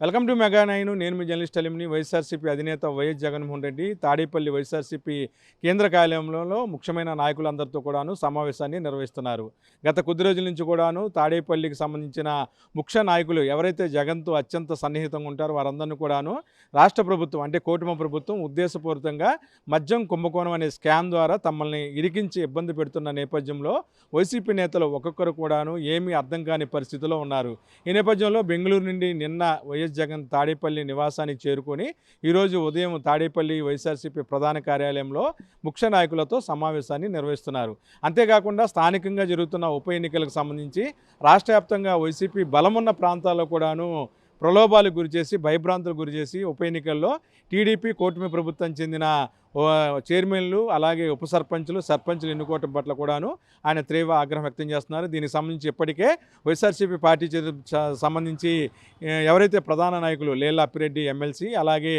Welcome to mega nine. నేను మీ journalist అలిమిని వైఎస్ఆర్సీపీ అధినేత వైఎస్ జగన్మోహన్ రెడ్డి తాడేపల్లి వైఎస్ఆర్సీపీ కేంద్ర కార్యాలయంలో ముఖ్యమైన నాయకులందరితో కూడాను సమావేశాన్ని నిర్వహిస్తున్నారు. గత కొద్ది రోజుల నుంచి కూడాను తాడేపల్లికి సంబంధించిన ముఖ్య నాయకులు ఎవరైతే జగన్తో అత్యంత సన్నిహితంగా ఉంటారో వారందరినీ కూడాను రాష్ట్ర ప్రభుత్వం అంటే కూటమి ప్రభుత్వం ఉద్దేశపూరితంగా మద్యం కుంభకోణం అనే స్కామ్ ద్వారా తమల్ని ఇరికించి ఇబ్బంది పెడుతున్న నేపథ్యంలో వైసీపీ నేతలు ఒక్కొక్కరు కూడాను ఏమీ అర్థం కాని పరిస్థితిలో ఉన్నారు. ఈ నేపథ్యంలో బెంగళూరు నుండి నిన్న వైఎస్ జగన్ తాడేపల్లి నివాసానికి చేరుకొని ఈరోజు ఉదయం తాడేపల్లి వైఎస్ఆర్సీపీ ప్రధాన కార్యాలయంలో ముఖ్య నాయకులతో సమావేశాన్ని నిర్వహిస్తున్నారు. అంతేకాకుండా స్థానికంగా జరుగుతున్న ఉప ఎన్నికలకు సంబంధించి రాష్ట్ర వ్యాప్తంగా వైసీపీ బలమున్న ప్రాంతాల్లో కూడాను ప్రలోభాలకు గురిచేసి భయభ్రాంతులకు గురిచేసి ఉప ఎన్నికల్లో టీడీపీ కూటమి ప్రభుత్వం చెందిన చైర్మన్లు అలాగే ఉప సర్పంచులు సర్పంచులు ఎన్నుకోవటం పట్ల కూడాను ఆయన తీవ్ర ఆగ్రహం వ్యక్తం చేస్తున్నారు. దీనికి సంబంధించి ఇప్పటికే వైఎస్ఆర్సీపీ పార్టీ సంబంధించి ఎవరైతే ప్రధాన నాయకులు లేలా అప్పిరెడ్డి ఎమ్మెల్సీ అలాగే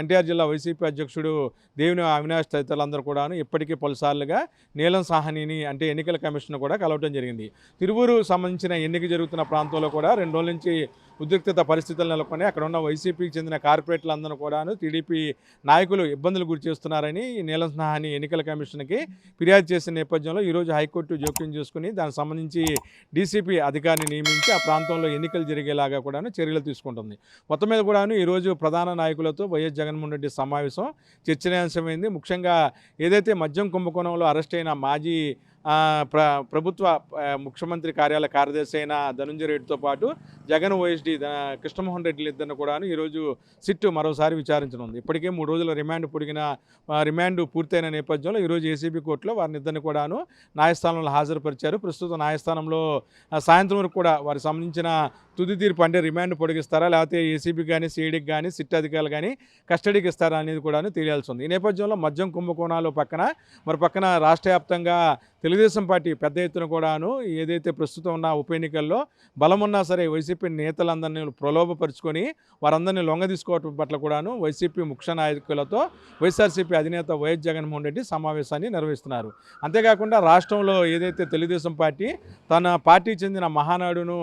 ఎన్టీఆర్ జిల్లా వైసీపీ అధ్యక్షుడు దేవుని అవినాష్ తదితరులందరూ కూడాను ఇప్పటికీ పలుసార్లుగా నీలం సాహనిని అంటే ఎన్నికల కమిషన్ కూడా కలవటం జరిగింది. తిరువూరు సంబంధించిన ఎన్నిక జరుగుతున్న ప్రాంతంలో కూడా రెండు రోజుల నుంచి ఉద్రిక్తత పరిస్థితులు నెలకొని అక్కడ ఉన్న వైసీపీకి చెందిన కార్పొరేట్లందరూ కూడాను టీడీపీ నాయకులు ఇబ్బందులు గురి చేస్తున్నారని ఈ నీలం సాహని ఎన్నికల కమిషన్కి ఫిర్యాదు చేసిన నేపథ్యంలో ఈరోజు హైకోర్టు జోక్యం చేసుకుని దానికి సంబంధించి డీసీపీ అధికారిని నియమించి ఆ ప్రాంతంలో ఎన్నికలు జరిగేలాగా కూడాను చర్యలు తీసుకుంటుంది. మొత్తం మీద కూడాను ఈరోజు ప్రధాన నాయకులతో వైఎస్ జగన్మోహన్ రెడ్డి సమావేశం చర్చనీయాంశమైంది. ముఖ్యంగా ఏదైతే మద్యం కుంభకోణంలో అరెస్ట్ అయిన మాజీ ప్ర ప్రభుత్వ ముఖ్యమంత్రి కార్యాలయ కార్యదర్శి అయిన ధనుంజయ రెడ్డితో పాటు జగన్ ఓఎస్డి కృష్ణమోహన్ రెడ్డి ఇద్దరిని కూడాను ఈరోజు సిట్టు మరోసారి విచారించనుంది. ఇప్పటికే మూడు రోజుల రిమాండ్ పొడిగిన రిమాండ్ పూర్తయిన నేపథ్యంలో ఈరోజు ఏసీబీ కోర్టులో వారిని ఇద్దరిని కూడాను న్యాయస్థానంలో హాజరుపరిచారు. ప్రస్తుతం న్యాయస్థానంలో సాయంత్రం వరకు కూడా వారికి సంబంధించిన తుది తీర్పు అంటే రిమాండ్ పొడిగిస్తారా లేకపోతే ఏసీబీ కానీ సిఐడికి కానీ సిట్ అధికారులు కానీ కస్టడీకి ఇస్తారా అనేది కూడాను తెలియాల్సి ఉంది. ఈ నేపథ్యంలో మద్యం కుంభకోణాలు పక్కన మరి పక్కన రాష్ట్ర వ్యాప్తంగా తెలుగుదేశం పార్టీ పెద్ద ఎత్తున కూడాను ఏదైతే ప్రస్తుతం ఉన్న ఉప ఎన్నికల్లో బలమున్నా సరే వైసీపీ నేతలందరినీ ప్రలోభపరుచుకొని వారందరినీ లొంగ తీసుకోవటం పట్ల కూడాను వైసీపీ ముఖ్య నాయకులతో వైఎస్ఆర్సీపీ అధినేత వైఎస్ జగన్మోహన్ రెడ్డి సమావేశాన్ని నిర్వహిస్తున్నారు. అంతేకాకుండా రాష్ట్రంలో ఏదైతే తెలుగుదేశం పార్టీ తన పార్టీ చెందిన మహానాడును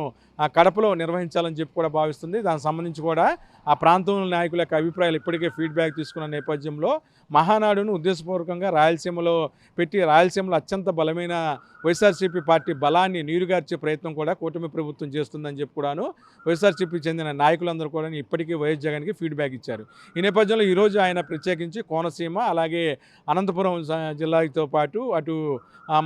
కడపలో నిర్వహించాలని చెప్పి కూడా భావిస్తుంది. దానికి సంబంధించి కూడా ఆ ప్రాంతంలో నాయకుల యొక్క అభిప్రాయాలు ఇప్పటికే ఫీడ్బ్యాక్ తీసుకున్న నేపథ్యంలో మహానాడును ఉద్దేశపూర్వకంగా రాయలసీమలో పెట్టి రాయలసీమలో అత్యంత బలమైన వైఎస్ఆర్సీపీ పార్టీ బలాన్ని నీరుగార్చే ప్రయత్నం కూడా కూటమి ప్రభుత్వం చేస్తుందని చెప్పి కూడాను వైఎస్ఆర్సీపీ చెందిన నాయకులందరూ కూడా ఇప్పటికీ వైఎస్ జగన్కి ఫీడ్బ్యాక్ ఇచ్చారు. ఈ నేపథ్యంలో ఈరోజు ఆయన ప్రత్యేకించి కోనసీమ అలాగే అనంతపురం జిల్లాతో పాటు అటు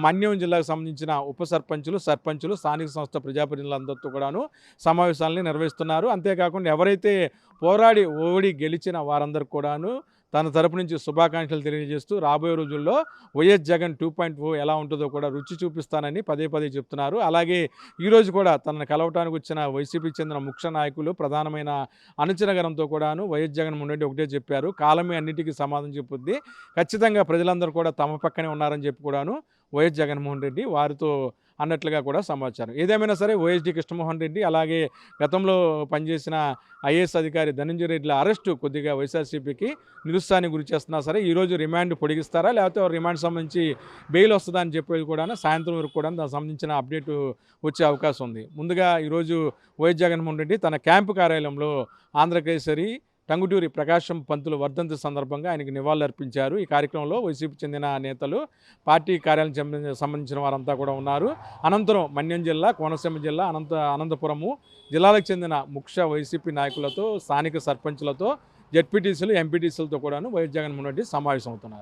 మన్యం జిల్లాకు సంబంధించిన ఉప సర్పంచులు సర్పంచులు స్థానిక సంస్థ ప్రజాప్రతినిధులందరితో కూడాను సమావేశాలని నిర్వహిస్తున్నారు. అంతేకాకుండా ఎవరైతే పోరాడి ఓడి గెలిచిన వారందరికీ కూడాను తన తరపు నుంచి శుభాకాంక్షలు తెలియజేస్తూ రాబోయే రోజుల్లో YS Jagan two point O ఎలా ఉంటుందో కూడా రుచి చూపిస్తానని పదే పదే చెప్తున్నారు. అలాగే ఈరోజు కూడా తనను కలవటానికి వచ్చిన వైసీపీకి చెందిన ముఖ్య నాయకులు ప్రధానమైన అనుచనగరంతో కూడాను వైఎస్ జగన్మోహన్ రెడ్డి ఒకటే చెప్పారు. కాలమే అన్నిటికీ సమాధానం చెప్పుద్ది. ఖచ్చితంగా ప్రజలందరూ కూడా తమ పక్కనే ఉన్నారని చెప్పి కూడాను వైఎస్ జగన్మోహన్ రెడ్డి వారితో అన్నట్లుగా కూడా సమాచారం. ఏదేమైనా సరే ఓఎస్డి కృష్ణమోహన్ రెడ్డి అలాగే గతంలో పనిచేసిన ఐఏఎస్ అధికారి ధనంజయ రెడ్డిల అరెస్టు కొద్దిగా వైఎస్ఆర్సీపీకి నిరుత్సాహానికి గురి చేస్తున్నా సరే ఈరోజు రిమాండ్ పొడిగిస్తారా? లేకపోతే రిమాండ్ సంబంధించి బెయిల్ వస్తుందా అని చెప్పేది కూడా సాయంత్రం వరకు కూడా దానికి సంబంధించిన అప్డేట్ వచ్చే అవకాశం ఉంది. ముందుగా ఈరోజు వైఎస్ జగన్మోహన్ రెడ్డి తన క్యాంపు కార్యాలయంలో ఆంధ్రకేసరి టంగుటూరి ప్రకాశం పంతులు వర్ధంతి సందర్భంగా ఆయనకి నివాళులర్పించారు. ఈ కార్యక్రమంలో వైసీపీ చెందిన నేతలు పార్టీ కార్యాలయం సంబంధించిన- వారంతా కూడా ఉన్నారు. అనంతరం మన్యం జిల్లా కోనసీమ జిల్లా అనంత అనంతపురము జిల్లాలకు చెందిన ముఖ్య వైసీపీ నాయకులతో స్థానిక సర్పంచులతో జెడ్పీటీసీలు ఎంపీటీసీలతో కూడాను వైఎస్ జగన్మోహన్ రెడ్డి సమావేశమవుతున్నారు.